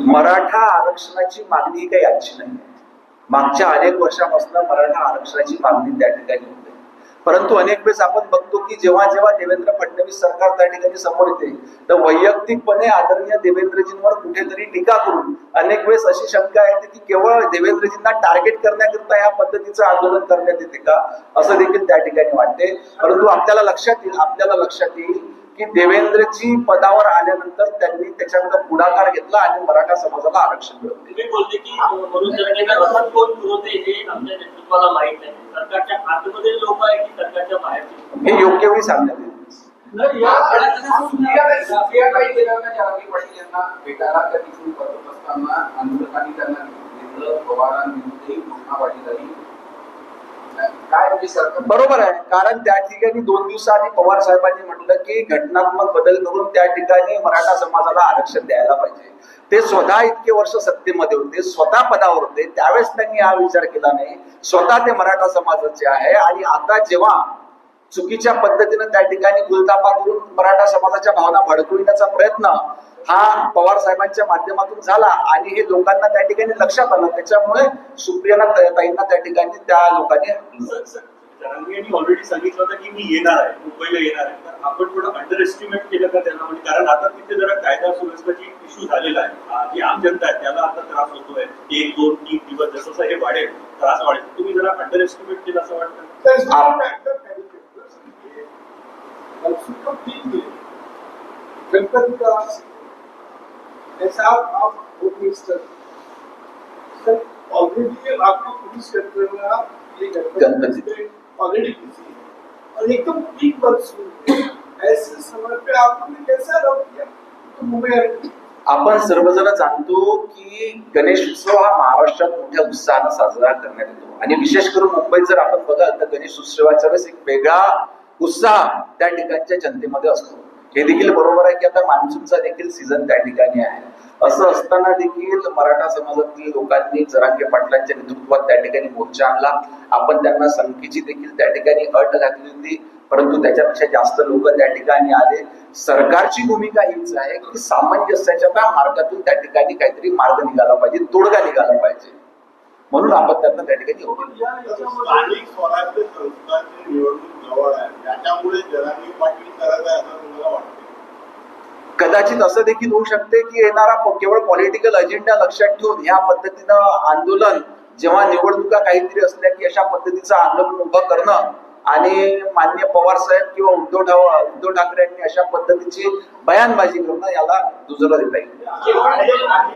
मराठा आरक्षणाची मागणी ही काही आजची नाही. मागच्या अनेक वर्षापासून मराठा आरक्षणाची मागणी त्या ठिकाणी होते. परंतु अनेक वेळेस आपण बघतो की जेव्हा जेव्हा देवेंद्र फडणवीस सरकार त्या ठिकाणी समोर येते तर वैयक्तिकपणे आदरणीय देवेंद्रजींवर कुठेतरी टीका करून अनेक वेळेस अशी शंका येते की केवळ देवेंद्रजींना टार्गेट करण्याकरिता या पद्धतीचं आंदोलन करण्यात येते का? असं देखील त्या ठिकाणी वाटते. परंतु आपल्याला लक्षात येईल आपल्याला लक्षात येईल की देवेंद्रजी पदावर आल्यानंतर त्यांनी त्याच्यानंतर पुढाकार घेतला आणि मराठा समाजाला आरक्षण मिळवले तुम्ही बोलते की म्हणून जरांगेंना रथात कोण पुरवते हे आमच्या नेतृत्वाला माहीत नाही. सरकारच्या आतमध्ये लोक आहे की सरकारच्या हे योग्य वेळी सांगण्यात येईल. काही गेल्यावर जरांगे पाटील यांना भेटायला त्या बसत असताना आंदोलकांनी त्यांना घेतलं पवारांविरुद्धही घोषणाबाजी झाली म्हणजे बरोबर आहे. कारण त्या ठिकाणी दोन दिवसाआधी पवार साहेबांनी म्हटलं की घटनात्मक बदल करून त्या ठिकाणी मराठा समाजाला आरक्षण द्यायला पाहिजे. ते स्वतः इतके वर्ष सत्तेमध्ये होते स्वतः पदावर होते. त्यावेळेस त्यांनी हा विचार केला नाही. स्वतः ते मराठा समाजाचे आहे. आणि आता जेव्हा चुकीच्या पद्धतीनं त्या ठिकाणी गुलतापा करून मराठा समाजाच्या भावना भडकविण्याचा प्रयत्न हा पवार साहेबांच्या माध्यमातून झाला आणि हे लोकांना त्या ठिकाणी लक्षात आलं. त्याच्यामुळे सुप्रियाना ताईंना त्या ठिकाणी त्या लोकांनी ऑलरेडी सांगितलं होतं की मी येणार आहे मुंबईला येणार आहे. तर आपण थोडं अंडर एस्टिमेट केलं का त्यांना? म्हणजे कारण आता तिथे जरा कायदा सुव्यवस्थेची इश्यू झालेला आहे. जी आम जनता आहे त्याला आता त्रास होतोय. एक दोन तीन दिवस जसं जसं हे वाढेल त्रास वाढेल. तुम्ही जरा अंडर एस्टिमेट केलं असं वाटतं? गणपति का ऐसा आप होम मिनिस्टर सर ऑलरेडी आपको पुलिस में आप ये गणपति। ऑलरेडी बिजी है। और एकदम पीक पर ऐसे समय पे आपने कैसा अलाउ किया? तो मुंबई आपण सर्वजण जाणतो की गणेश उत्सव हा महाराष्ट्रात मोठ्या उत्साहानं साजरा करण्यात येतो. आणि विशेष करून मुंबईत जर आपण बघाल तर गणेश उत्सवाच्या वेळेस एक वेगळा उत्साह त्या ठिकाणच्या जनतेमध्ये असतो. हे देखील बरोबर आहे की आता मान्सूनचा देखील सीझन त्या ठिकाणी आहे. असं असताना देखील मराठा समाजातील लोकांनी जरांगे पाटलांच्या नेतृत्वात त्या ठिकाणी मोर्चा आणला. आपण त्यांना संख्येची देखील त्या ठिकाणी अट घातली होती. परंतु त्याच्यापेक्षा जास्त लोक त्या ठिकाणी आले. सरकारची भूमिका हीच आहे की सामंजस्याच्या त्या मार्गातून त्या ठिकाणी काहीतरी मार्ग निघाला पाहिजे तोडगा निघाला पाहिजे. म्हणून आपण त्यांना त्या ठिकाणी कदाचित असं देखील होऊ शकते की येणारा केवळ पॉलिटिकल अजेंडा लक्षात ठेवून ह्या पद्धतीनं आंदोलन जेव्हा निवडणुका काहीतरी असल्या की अशा पद्धतीचं आंदोलन उभं करणं आणि मान्य पवार साहेब किंवा उद्धव ठाव उद्धव ठाकरे यांनी अशा पद्धतीची बयानबाजी करणं याला दुजोरा देता येईल.